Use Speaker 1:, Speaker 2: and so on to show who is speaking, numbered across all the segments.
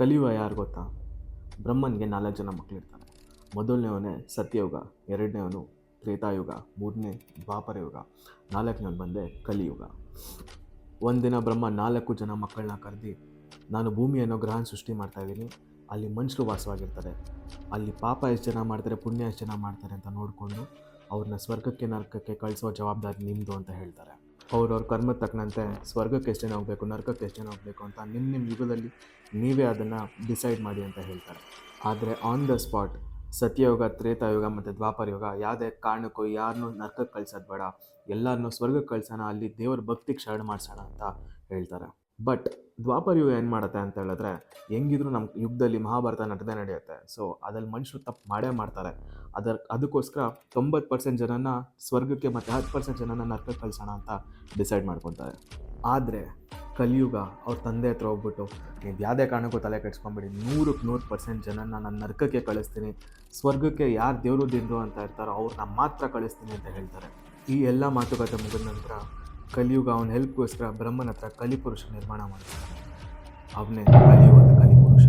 Speaker 1: ಕಲಿಯುಗ ಯಾರು ಗೊತ್ತಾ? ಬ್ರಹ್ಮನಿಗೆ ನಾಲ್ಕು ಜನ ಮಕ್ಕಳಿರ್ತಾರೆ ಮೊದಲನೇವನೇ ಸತ್ಯಯುಗ, ಎರಡನೇವನು ತ್ರೇತಾಯುಗ, ಮೂರನೇ ದ್ವಾಪರಯುಗ, ನಾಲ್ಕನೇವನು ಬಂದೆ ಕಲಿಯುಗ. ಒಂದಿನ ಬ್ರಹ್ಮ ನಾಲ್ಕು ಜನ ಮಕ್ಕಳನ್ನ ಕರೆದಿ, ನಾನು ಭೂಮಿಯನ್ನು ಗ್ರಹಣ ಸೃಷ್ಟಿ ಮಾಡ್ತಾ ಇದ್ದೀನಿ. ಅಲ್ಲಿ ಮನುಷ್ಯರು ವಾಸವಾಗಿರ್ತಾರೆ. ಅಲ್ಲಿ ಪಾಪ ಎಷ್ಟು ಜನ ಮಾಡ್ತಾರೆ, ಪುಣ್ಯ ಎಷ್ಟು ಜನ ಮಾಡ್ತಾರೆ ಅಂತ ನೋಡಿಕೊಂಡು ಅವ್ರನ್ನ ಸ್ವರ್ಗಕ್ಕೆ ನರಕಕ್ಕೆ ಕಳಿಸೋ ಜವಾಬ್ದಾರಿ ನಿಮ್ಮದು ಅಂತ ಹೇಳ್ತಾರೆ. ಅವ್ರವ್ರ ಕರ್ಮದ ತಕ್ಕಂತೆ ಸ್ವರ್ಗಕ್ಕೆ ಎಷ್ಟು ಜನ ಹೋಗಬೇಕು, ನರ್ಕಕ್ಕೆ ಎಷ್ಟು ಜನ ಹೋಗಬೇಕು ಅಂತ ನಿಮ್ಮ ನಿಮ್ಮ ಯುಗದಲ್ಲಿ ನೀವೇ ಅದನ್ನು ಡಿಸೈಡ್ ಮಾಡಿ ಅಂತ ಹೇಳ್ತಾರೆ. ಆದರೆ ಆನ್ ದ ಸ್ಪಾಟ್ ಸತ್ಯಯೋಗ, ತ್ರೇತಾಯುಗ ಮತ್ತು ದ್ವಾಪರ ಯೋಗ ಯಾವುದೇ ಕಾರಣಕ್ಕೂ ಯಾರನ್ನೂ ನರಕಕ್ಕೆ ಕಳ್ಸೋದು ಬೇಡ. ಎಲ್ಲರನ್ನೂ ಸ್ವರ್ಗಕ್ಕೆ ಕಳ್ಸೋಣ, ಅಲ್ಲಿ ದೇವರ ಭಕ್ತಿಗೆ ಶರಣ ಮಾಡಿಸೋಣ ಅಂತ ಹೇಳ್ತಾರೆ. ಬಟ್ ದ್ವಾಪರ ಯುಗ ಏನು ಮಾಡುತ್ತೆ ಅಂತ ಹೇಳಿದ್ರೆ, ಹೆಂಗಿದ್ರು ನಮ್ಮ ಯುಗದಲ್ಲಿ ಮಹಾಭಾರತ ನಡೆದೇ ನಡೆಯುತ್ತೆ. ಸೊ ಅದ್ರಲ್ಲಿ ಮನುಷ್ಯರು ತಪ್ಪು ಮಾಡೇ ಮಾಡ್ತಾರೆ. ಅದರ, ಅದಕ್ಕೋಸ್ಕರ ತೊಂಬತ್ತು ಪರ್ಸೆಂಟ್ ಜನನ ಸ್ವರ್ಗಕ್ಕೆ ಮತ್ತು ಹತ್ತು ಪರ್ಸೆಂಟ್ ಜನನ ನರಕಕ್ಕೆ ಕಳಿಸೋಣ ಅಂತ ಡಿಸೈಡ್ ಮಾಡ್ಕೊತಾರೆ. ಆದರೆ ಕಲಿಯುಗ ಅವ್ರ ತಂದೆ ಹತ್ರ ಹೋಗ್ಬಿಟ್ಟು, ನೀವು ಯಾವುದೇ ಕಾರಣಕ್ಕೂ ತಲೆ ಕೆಡ್ಸ್ಕೊಂಬಿಡಿ. ನೂರಕ್ಕೆ ನೂರು ಪರ್ಸೆಂಟ್ ಜನನ ನಾನು ನರ್ಕಕ್ಕೆ ಕಳಿಸ್ತೀನಿ. ಸ್ವರ್ಗಕ್ಕೆ ಯಾರು ದೇವರು ದಿನರು ಅಂತ ಇರ್ತಾರೋ ಅವ್ರನ್ನ ಮಾತ್ರ ಕಳಿಸ್ತೀನಿ ಅಂತ ಹೇಳ್ತಾರೆ. ಈ ಎಲ್ಲ ಮಾತುಕತೆ ಮುಗಿದ ನಂತರ ಕಲಿಯುಗ ಅವನ ಹೆಲ್ಪ್ಗೋಸ್ಕರ ಬ್ರಹ್ಮನ ಹತ್ರ ಕಲಿಪುರುಷ ನಿರ್ಮಾಣ ಮಾಡ್ತಾನೆ. ಅವನೇ ಕಲಿಯುಗದ ಕಲಿಪುರುಷ.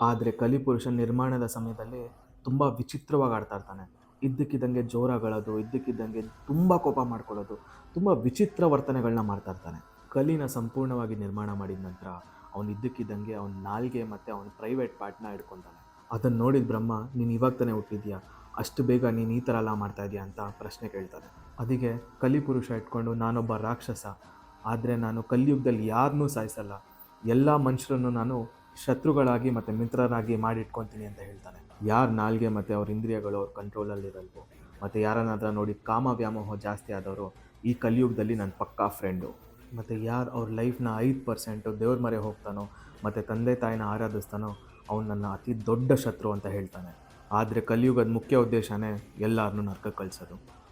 Speaker 1: ಆದರೆ ಕಲಿಪುರುಷ ನಿರ್ಮಾಣದ ಸಮಯದಲ್ಲಿ ತುಂಬ ವಿಚಿತ್ರವಾಗಿ ಆಡ್ತಾ ಇರ್ತಾನೆ. ಇದ್ದಕ್ಕಿದ್ದಂಗೆ ಜೋರಾಗಳೋದು, ಇದ್ದಕ್ಕಿದ್ದಂಗೆ ತುಂಬ ಕೋಪ ಮಾಡ್ಕೊಳ್ಳೋದು, ತುಂಬ ವಿಚಿತ್ರ ವರ್ತನೆಗಳನ್ನ ಮಾಡ್ತಾ ಇರ್ತಾನೆ. ಕಲಿನ ಸಂಪೂರ್ಣವಾಗಿ ನಿರ್ಮಾಣ ಮಾಡಿದ ನಂತರ ಅವನು ಇದ್ದಕ್ಕಿದ್ದಂಗೆ ಅವನ ನಾಲ್ಗೆ ಮತ್ತು ಅವನ ಪ್ರೈವೇಟ್ ಪಾರ್ಟ್ನ ಹಿಡ್ಕೊತಾನೆ. ಅದನ್ನು ನೋಡಿದ ಬ್ರಹ್ಮ, ನೀನು ಇವಾಗ ತಾನೇ ಹುಟ್ಟಿದ್ಯಾ? ಅಷ್ಟು ಬೇಗ ನೀನು ಈ ಥರ ಎಲ್ಲ ಮಾಡ್ತಾ ಇದೆಯಾ? ಅಂತ ಪ್ರಶ್ನೆ ಕೇಳ್ತಾನೆ. ಅದಕ್ಕೆ ಕಲಿಪುರುಷ ಇಟ್ಕೊಂಡು ನಾನೊಬ್ಬ ರಾಕ್ಷಸ. ಆದರೆ ನಾನು ಕಲಿಯುಗದಲ್ಲಿ ಯಾರನ್ನೂ ಸಾಯಿಸಲ್ಲ. ಎಲ್ಲ ಮನುಷ್ಯರನ್ನು ನಾನು ಶತ್ರುಗಳಾಗಿ ಮತ್ತು ಮಿತ್ರರಾಗಿ ಮಾಡಿಟ್ಕೊತೀನಿ ಅಂತ ಹೇಳ್ತಾನೆ. ಯಾರ ನಾಲ್ಗೆ ಮತ್ತು ಅವ್ರ ಇಂದ್ರಿಯಗಳು ಅವ್ರ ಕಂಟ್ರೋಲಲ್ಲಿರಲ್ವೋ ಮತ್ತು ಯಾರನ್ನಾದ್ರ ನೋಡಿ ಕಾಮ ವ್ಯಾಮೋಹ ಜಾಸ್ತಿ ಆದವರು, ಈ ಕಲಿಯುಗದಲ್ಲಿ ನನ್ನ ಪಕ್ಕಾ ಫ್ರೆಂಡು ಮತ್ತು ಯಾರು ಅವ್ರ ಲೈಫ್ನ ಐದು ಪರ್ಸೆಂಟು ದೇವ್ರ ಮರೆ ಹೋಗ್ತಾನೋ, ಮತ್ತು ತಂದೆ ತಾಯಿನ ಆರಾಧಿಸ್ತಾನೋ, ಅವ್ನು ನನ್ನ ಅತಿ ದೊಡ್ಡ ಶತ್ರು ಅಂತ ಹೇಳ್ತಾನೆ. ಆದರೆ ಕಲಿಯುಗದ ಮುಖ್ಯ ಉದ್ದೇಶನೇ ಎಲ್ಲರನ್ನೂ ನರ್ಕ ಕಳಿಸೋದು.